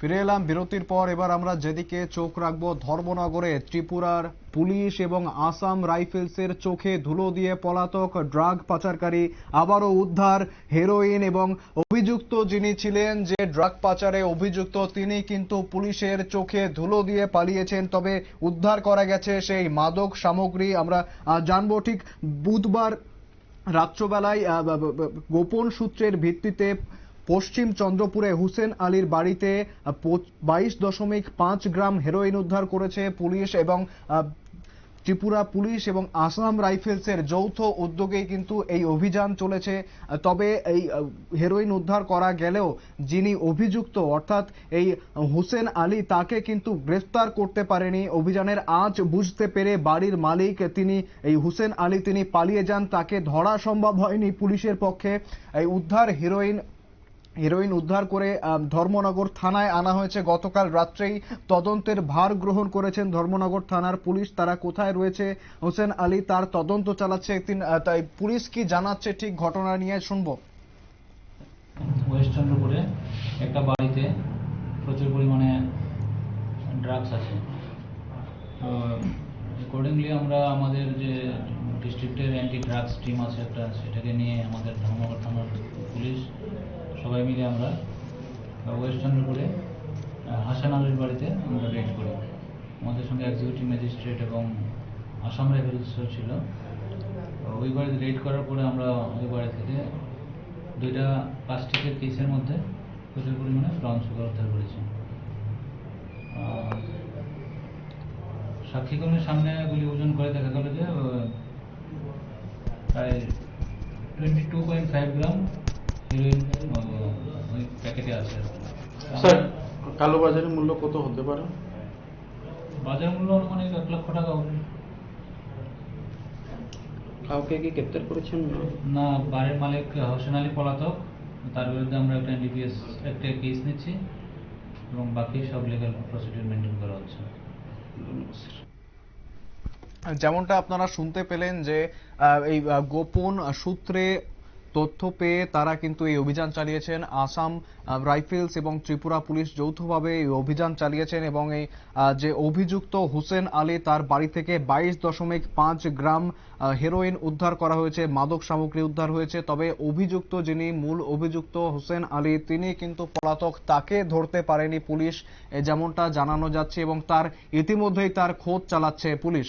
ফিরে এলাম বিরতির পর। এবার আমরা যেদিকে চোখ রাখব, ধর্মনগরে ত্রিপুরার পুলিশ এবং আসাম রাইফেলসের চোখে ধুলো দিয়ে পলাতক ড্রাগ পাচারকারী, আবারও উদ্ধার, হেরোইন এবং অভিযুক্ত যিনি ছিলেন যে ড্রাগ পাচারে অভিযুক্ত, তিনি কিন্তু পুলিশের চোখে ধুলো দিয়ে পালিয়েছেন। তবে উদ্ধার করা গেছে সেই মাদক সামগ্রী। আমরা জানব ঠিক বুধবার রাত্রবেলায় গোপন সূত্রের ভিত্তিতে পশ্চিম চন্দ্রপুরে হুসেন আলীর বাড়িতে বাইশ দশমিক পাঁচ গ্রাম হেরোইন উদ্ধার করেছে পুলিশ এবং ত্রিপুরা পুলিশ এবং আসাম রাইফেলসের যৌথ উদ্যোগে কিন্তু এই অভিযান চলেছে। তবে এই হেরোইন উদ্ধার করা গেলেও যিনি অভিযুক্ত, অর্থাৎ এই হুসেন আলী তাকে কিন্তু গ্রেফতার করতে পারেনি। অভিযানের আঁচ বুঝতে পেরে বাড়ির মালিক তিনি, এই হুসেন আলী তিনি পালিয়ে যান। তাকে ধরা সম্ভব হয়নি পুলিশের পক্ষে। এই উদ্ধার হেরোইন হেরোইন উদ্ধার করে ধর্মনগর থানায় আনা হয়েছে। গতকাল রাত্রেই তদন্তের ভার গ্রহণ করেছেন ধর্মনগর থানার পুলিশ। তারা কোথায় রয়েছে? হোসেন আলী তার তদন্ত চালাচ্ছে একদিন তাই পুলিশ কি জানাচ্ছে ঠিক ঘটনা নিয়ে শুনব। ওয়েস্ট চন্দ্রপুরে একটা বাড়িতে প্রচুর পরিমাণে ড্রাগস আছে। তো অ্যাকর্ডিংলি আমরা আমাদের যে ডিস্ট্রিক্টের অ্যান্টি ড্রাগস টিম আছে একটা, সেটাকে নিয়ে আমাদের ধর্মনগর সবাই মিলে আমরা ওয়েস্ট চন্দ্রপুরে হাসান আলীর বাড়িতে আমরা রেড করি। আমাদের সঙ্গে এক্সিকিউটিভ ম্যাজিস্ট্রেট এবং আসাম রেভেলসও ছিল। ওই বাড়িতে রেড করার পরে আমরা ওই বাড়ি থেকে দুইটা প্লাস্টিকের কেসের মধ্যে প্রচুর পরিমাণে ব্রাউন সুগার উদ্ধার করেছি। সাক্ষীকর্মীর সামনে এগুলি ওজন করে দেখা গেল যে প্রায় twenty two point five gram heroin ওই প্যাকেটে আছে স্যার কালোবাজারের মূল্য কত হতে পারে? বাজার মূল্য অনুমানিক এক লক্ষ টাকা হবে। কাউকে কি গ্রেপ্তার করেছেন? না বাড়ির মালিক হোসেন আলী পলাতক। তার বিরুদ্ধে আমরা একটা এনডিপিএস একটা কেস নিচ্ছি এবং বাকি সব লিগাল প্রসিডিউর মেনটেন করা হচ্ছে। যেমনটা আপনারা শুনতে পেলেন যে আহ, এই গোপন সূত্রে তথ্য পেয়ে তারা কিন্তু এই অভিযান চালিয়েছেন। আসাম রাইফেলস এবং ত্রিপুরা পুলিশ যৌথভাবে এই অভিযান চালিয়েছেন এবং এই যে অভিযুক্ত হোসেন আলী, তার বাড়ি থেকে বাইশ দশমিক পাঁচ গ্রাম হেরোইন উদ্ধার করা হয়েছে, মাদক সামগ্রী উদ্ধার হয়েছে। তবে অভিযুক্ত যিনি মূল অভিযুক্ত হোসেন আলী, তিনি কিন্তু পলাতক, তাকে ধরতে পারেনি পুলিশ যেমনটা জানানো যাচ্ছে এবং তার ইতিমধ্যেই তার খোঁজ চালাচ্ছে পুলিশ।